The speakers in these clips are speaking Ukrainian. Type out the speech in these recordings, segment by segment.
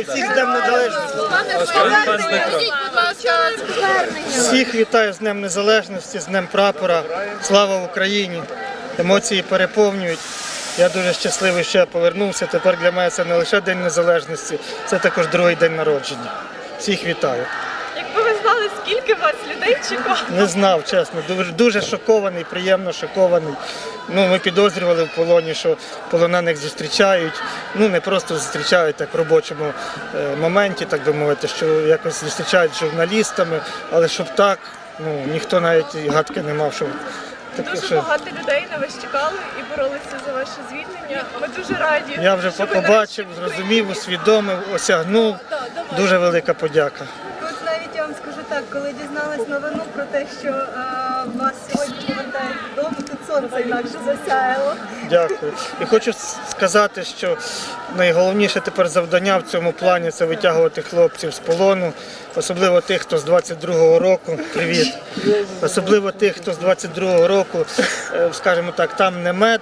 України, всіх з Днем Незалежності. Всіх вітаю з Днем Незалежності, з Днем прапора. Слава Україні! Емоції переповнюють. Я дуже щасливий, що я повернувся. Тепер для мене це не лише День Незалежності, це також другий день народження. Всіх вітаю. Знали, скільки вас людей чекало. Не знав, чесно. Дуже, дуже шокований, приємно шокований. Ну, ми підозрювали в полоні, що полонених зустрічають. Ну не просто зустрічають так в робочому е, моменті, так би мовити, що якось зустрічають з журналістами, але щоб так, ну ніхто навіть гадки не мав, що таке. Дуже Що... багато людей на вас чекали і боролися за ваше звільнення. Ми дуже раді. Я вже побачив, зрозумів, усвідомив, осягнув. Дуже велика подяка. Тут навіть я вам скажу так, коли дізналась новину про те, що е, вас сьогодні повертають додому, тут сонце інакше засяяло. Дякую. І хочу сказати, що найголовніше тепер завдання в цьому плані це витягувати хлопців з полону, особливо тих, хто з 22-го року. Привіт. Особливо тих, хто з 22-го року, е, скажімо так, там не мед.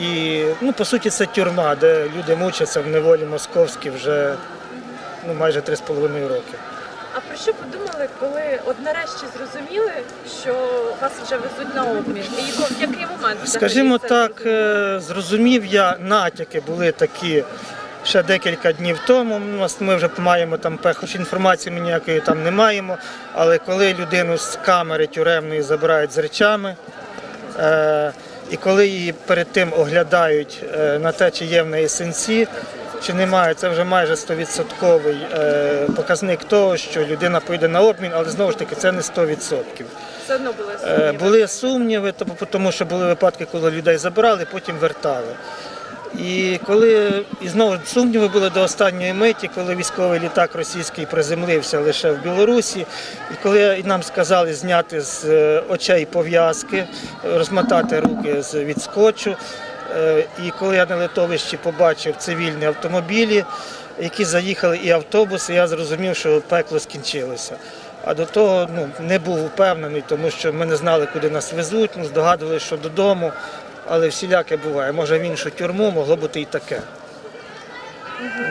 І ну, по суті це тюрма, де люди мучаться в неволі московській вже ну, майже 3,5 роки. Про що подумали, коли от нарешті зрозуміли, що вас вже везуть на обмін? І в який момент? взагалі Скажімо це так, зрозуміли? е, зрозумів я, натяки були такі ще декілька днів тому. У нас Ми вже маємо там пе- хоч інформації ми ніякої там не маємо. Але коли людину з камери тюремної забирають з речами, е, і коли її перед тим оглядають е, на те, чи є в неї синці, чи немає, це вже майже 100% е, показник того, що людина поїде на обмін, але знову ж таки це не 100%. все одно були Е, сумніви. Були сумніви, тому що були випадки, коли людей забирали, потім вертали. І коли і знову сумніви були до останньої миті, коли військовий літак російський приземлився лише в Білорусі, і коли нам сказали зняти з е, очей пов'язки, розмотати руки від скотчу. Е, І коли я на литовищі побачив цивільні автомобілі, які заїхали, і автобуси, я зрозумів, що пекло скінчилося. А до того ну, не був впевнений, тому що ми не знали, куди нас везуть, ну, здогадувалися, що додому, але всіляке буває. Може в іншу тюрму, могло бути і таке.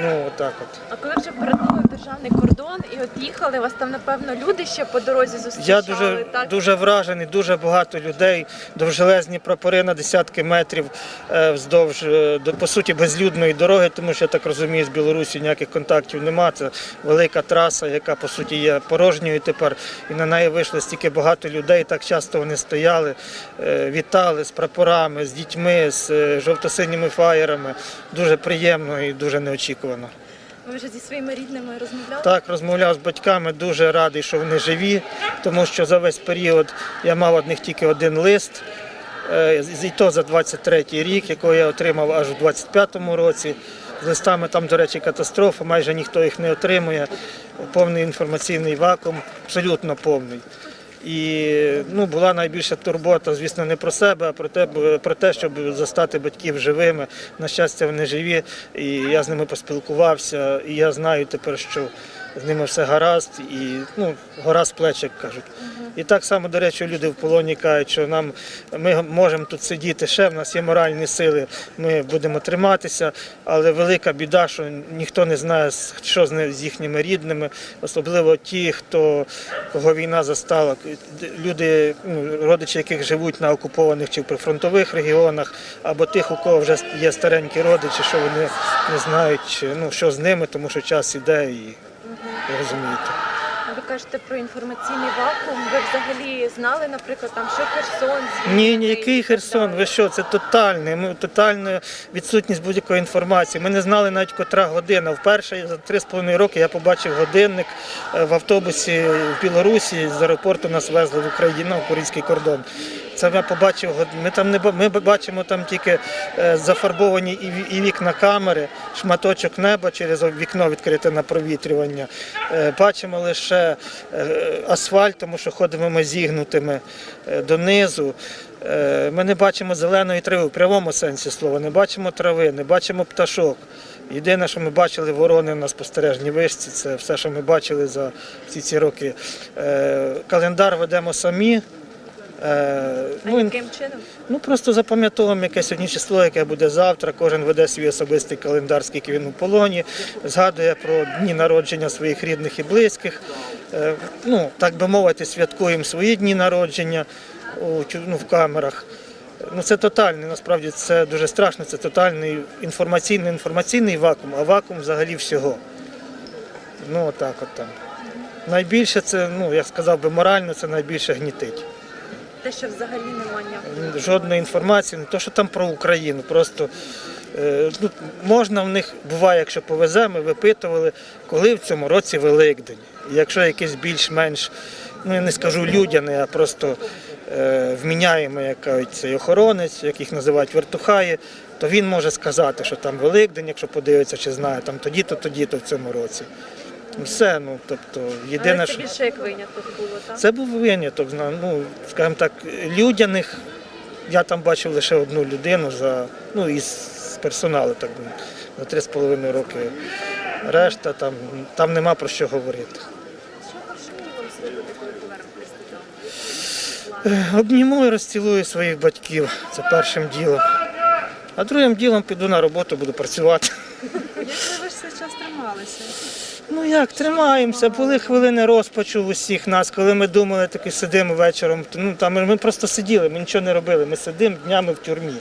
Ну, отак от. А коли вже перетнули державний кордон і от їхали, вас там напевно люди ще по дорозі зустрічали. Я дуже, так? дуже вражений, дуже багато людей, довжелезні прапори на десятки метрів е, вздовж, е, до, по суті, безлюдної дороги, тому що я так розумію, з Білорусі ніяких контактів немає. Це велика траса, яка по суті є порожньою тепер. І на неї вийшло стільки багато людей, так часто вони стояли, е, вітали з прапорами, з дітьми, з е, жовто-синіми фаєрами. Дуже приємно і дуже неочікувано. Ви вже зі своїми рідними розмовляли? Так, розмовляв з батьками, дуже радий, що вони живі, тому що за весь період я мав від них тільки один лист, е, і то за 23-й рік, якого я отримав аж у 25-му році. З листами там, до речі, катастрофа, майже ніхто їх не отримує. Повний інформаційний вакуум, абсолютно повний. І ну, була найбільша турбота, звісно, не про себе, а про те, про те, щоб застати батьків живими. На щастя, вони живі, і я з ними поспілкувався, і я знаю тепер, що з ними все гаразд, і ну, гора з плеч, як кажуть. І так само, до речі, люди в полоні кажуть, що нам ми можемо тут сидіти ще, в нас є моральні сили, ми будемо триматися, але велика біда, що ніхто не знає, що з їхніми рідними, особливо ті, хто кого війна застала. Люди, ну, родичі, яких живуть на окупованих чи в прифронтових регіонах, або тих, у кого вже є старенькі родичі, що вони не знають, ну, що з ними, тому що час іде і розумієте. Ви кажете про інформаційний вакуум. Ви взагалі знали, наприклад, там що Херсон Ні, ні, який Херсон? Ви що? Це тотальне, ми тотальна відсутність будь-якої інформації. Ми не знали навіть котра година. Вперше за три з половиною роки я побачив годинник е, в автобусі в Білорусі з аеропорту нас везли в Україну, в український кордон. Це я побачив. Ми там не ми бачимо там тільки е, зафарбовані і вікна камери, шматочок неба через вікно відкрите на провітрювання. Е, Бачимо лише е, асфальт, тому що ходимо ми зігнутими донизу. Ми не бачимо зеленої трави в прямому сенсі слова, не бачимо трави, не бачимо пташок. Єдине, що ми бачили ворони на спостережній вишці, це все, що ми бачили за всі ці роки. Календар ведемо самі. Е, А ну, яким чином? Ну просто запам'ятовуємо яке сьогодні число, яке буде завтра. Кожен веде свій особистий календар, скільки він у полоні, згадує про дні народження своїх рідних і близьких. Е, Ну, так би мовити, святкуємо свої дні народження у, ну, в камерах. Ну, це тотальний, насправді це дуже страшно, це тотальний інформаційний інформаційний вакуум, а вакуум взагалі всього. Ну, отак от там. Найбільше це, ну, я сказав би, морально, це найбільше гнітить Те, що взагалі немає жодної інформації, не то, що там про Україну. Просто е, ну, можна в них, буває, якщо повезе, ми випитували, коли в цьому році Великдень. Якщо якийсь більш-менш, ну я не скажу людяний, а просто е, кажуть, цей охоронець, як їх називають вертухаї, то він може сказати, що там Великдень, якщо подивиться чи знає, там тоді-то, тоді-то в цьому році. Все, ну тобто, єдине, Але це що. більше як виняток було, так? Це був виняток, ну, скажімо так, людяних. Я там бачив лише одну людину за, ну, із персоналу, так би, за три з половиною роки. Решта там, там нема про що говорити. Що першим ділом зробити, коли повернетесь додому? Е, Обніму і розцілую своїх батьків. Це першим ділом. А другим ділом піду на роботу, буду працювати. Як ви ж цей час трималися? Ну як, тримаємося. Були хвилини розпачу в усіх нас, коли ми думали, таки сидимо вечором. Ну там ми просто сиділи, ми нічого не робили. Ми сидимо днями в тюрмі.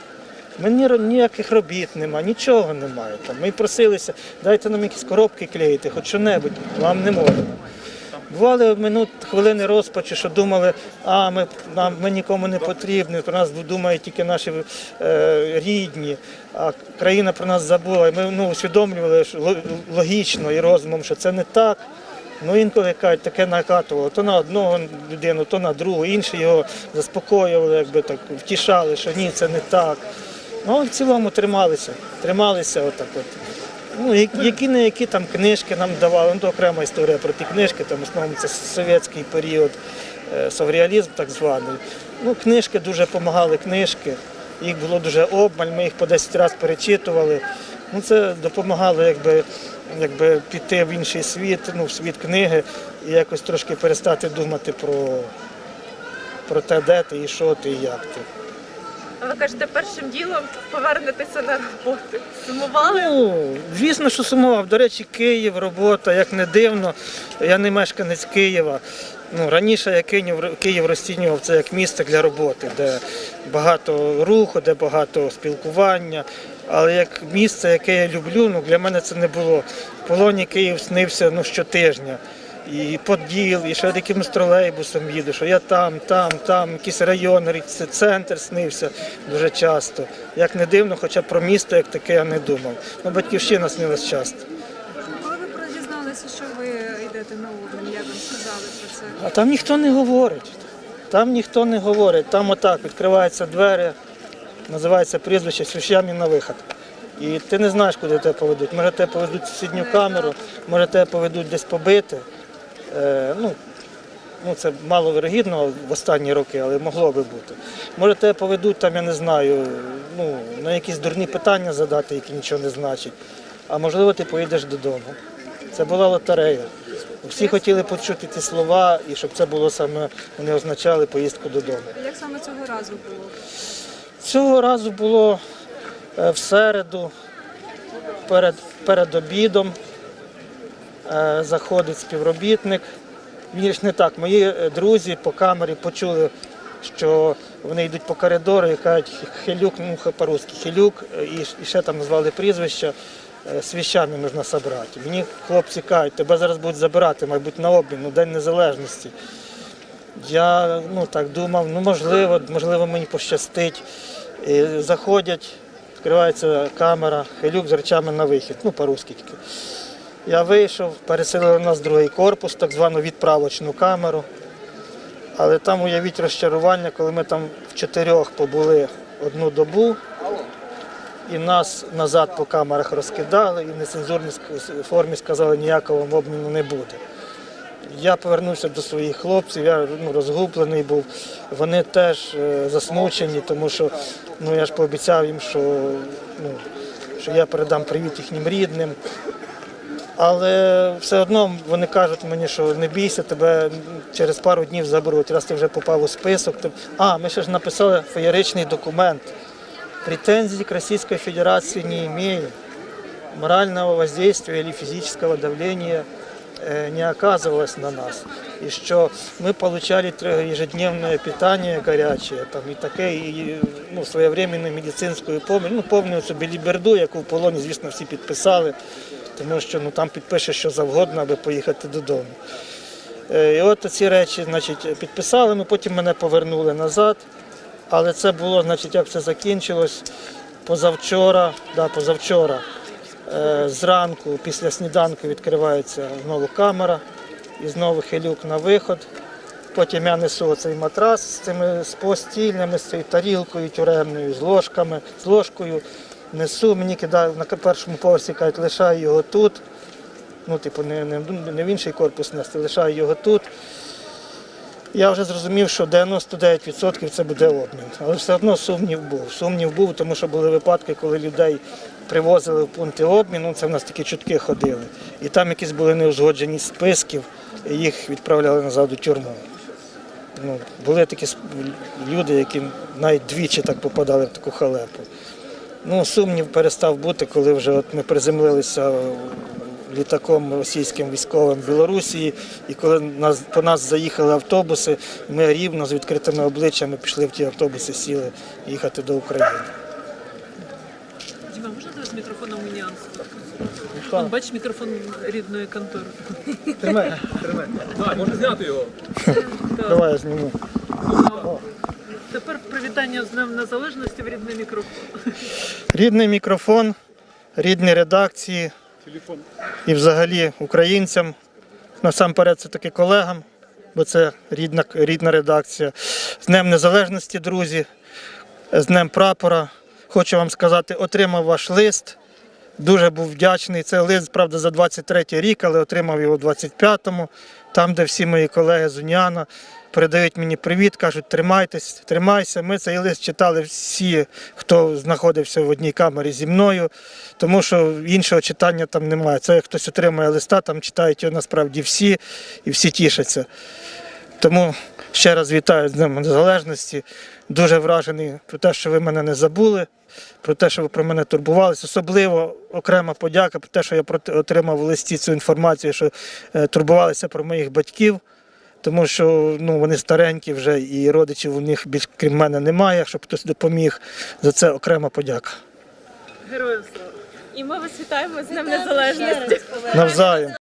Мені ні, ніяких робіт немає, нічого немає. Там. Ми просилися, дайте нам якісь коробки клеїти, хоч що-небудь, вам не можемо. Бували минут хвилини розпачу, що думали, а ми, нам, ми нікому не потрібні, про нас думають тільки наші е, рідні, а країна про нас забула. Ми ну, усвідомлювали що логічно і розумом, що це не так. Ну інколи кажуть, таке накатувало, то на одного людину, то на другу, інші його заспокоювали, якби так втішали, що ні, це не так. Ну, в цілому трималися, трималися отак от. Ну, які не які там книжки нам давали, ну то окрема історія про ті книжки, там в основному це совєтський період, е, совреалізм так званий. Ну, книжки дуже допомагали, книжки. Їх було дуже обмаль, ми їх по 10 разів перечитували. Ну, це допомагало якби, якби піти в інший світ, ну, в світ книги і якось трошки перестати думати про, про те, де ти і що ти, і як ти. А ви кажете, першим ділом повернетеся на роботу. Сумували? Ну, звісно, що сумував. До речі, Київ, робота, як не дивно, я не мешканець Києва. Ну, раніше я Київ, Київ розцінював це як місце для роботи, де багато руху, де багато спілкування. Але як місце, яке я люблю, ну, для мене це не було. В полоні Київ снився ну, щотижня. І Поділ, і ще якимось тролейбусом їду, що я там, там, там, якийсь район, центр снився дуже часто. Як не дивно, хоча про місто як таке я не думав. Ну, батьківщина снилась часто. Коли ви про- дізналися, що ви йдете на обмін, як вам сказали про це? А там ніхто не говорить. Там ніхто не говорить. Там отак відкриваються двері, називається прізвище Свящамін на вихід. І ти не знаєш, куди тебе поведуть. Може тебе поведуть в сусідню камеру, може тебе поведуть десь побити. Е, ну, ну, це мало вирогідно в останні роки, але могло би бути. Може тебе поведуть там, я не знаю, ну, на якісь дурні питання задати, які нічого не значать. А можливо, ти поїдеш додому. Це була лотерея. Всі хотіли почути ці слова, і щоб це було саме, вони означали поїздку додому. Як саме цього разу було? Цього разу було е, в середу, перед, перед обідом. Е, Заходить співробітник. Він ж не так. Мої е, друзі по камері почули, що вони йдуть по коридору і кажуть Хилюк, ну по-русски Хилюк, е, і, ще там назвали прізвища. е, З віщами можна зібрати. Мені хлопці кажуть, тебе зараз будуть забирати, мабуть, на обмін, ну, День Незалежності. Я ну, так думав, ну можливо, можливо, мені пощастить. І заходять, відкривається камера, хилюк з речами на вихід, ну по-русски тільки. Я вийшов, переселили нас в другий корпус, так звану відправочну камеру. Але там уявіть розчарування, коли ми там в чотирьох побули одну добу, і нас назад по камерах розкидали, і в нецензурній формі сказали, ніякого обміну не буде. Я повернувся до своїх хлопців, я ну, розгублений був. Вони теж е, засмучені, тому що ну, я ж пообіцяв їм, що, ну, що я передам привіт їхнім рідним. Але все одно вони кажуть мені, що не бійся, тебе через пару днів заберуть, раз ти вже попав у список. то- А, ми ще ж написали феєричний документ. Претензий к Российской Федерации не имеем. Морального воздействия или физического давления э, не оказывалось на нас. И что мы получали тр- ежедневное питание горячее, там, і таке, і ну, своєвременну медицинську помощь, ну, повну цю біліберду, яку в полоні, звісно, всі підписали, тому що ну, там підпишеш що завгодно, аби поїхати додому. Е, І от ці речі значить, підписали, ну, потім мене повернули назад. Але це було, значить, як це закінчилось позавчора, да, позавчора. Е, Зранку після сніданку відкривається знову камера і знову хилюк на виход. Потім я несу цей матрас з цими з постільнями, з цією тарілкою тюремною, з ложками, з ложкою. Несу, мені кидають на першому поверсі кажуть, лишай його тут. Ну, типу, не, не, не в інший корпус нести, лишай його тут. Я вже зрозумів, що 99% це буде обмін. Але все одно сумнів був. Сумнів був, тому що були випадки, коли людей привозили в пункти обміну, це в нас такі чутки ходили. І там якісь були неузгоджені списків, і їх відправляли назад у тюрму. Ну, були такі люди, які навіть двічі так попадали в таку халепу. Ну, сумнів перестав бути, коли вже от ми приземлилися літаком російським військовим в Білорусі, і коли нас, по нас заїхали автобуси, ми рівно з відкритими обличчями пішли в ті автобуси, сіли їхати до України. Діма, можна зараз мікрофоном мені Вон, бачиш мікрофон рідної контори. Тримай, Так, можна зняти його. давай я зніму. Тепер привітання з Днем Незалежності в рідний мікрофон. Рідний мікрофон, рідні редакції Телефон. і взагалі українцям. Насамперед це таки колегам, бо це рідна, рідна редакція. З Днем Незалежності, друзі, з Днем прапора. Хочу вам сказати, отримав ваш лист. Дуже був вдячний. Це лист, правда, за 23 рік, але отримав його у 25-му, там, де всі мої колеги з Уніана передають мені привіт, кажуть, тримайтесь, тримайся. Ми цей лист читали всі, хто знаходився в одній камері зі мною, тому що іншого читання там немає. Це як хтось отримує листа, там читають його насправді всі і всі тішаться. Тому ще раз вітаю з Днем Незалежності. Дуже вражений про те, що ви мене не забули, про те, що ви про мене турбувалися. Особливо окрема подяка про те, що я отримав в листі цю інформацію, що е, турбувалися про моїх батьків. Тому що ну, вони старенькі вже і родичів у них більш крім мене немає, щоб хтось допоміг. За це окрема подяка. Героям слава. І ми вас вітаємо з Днем Незалежності. Навзаєм.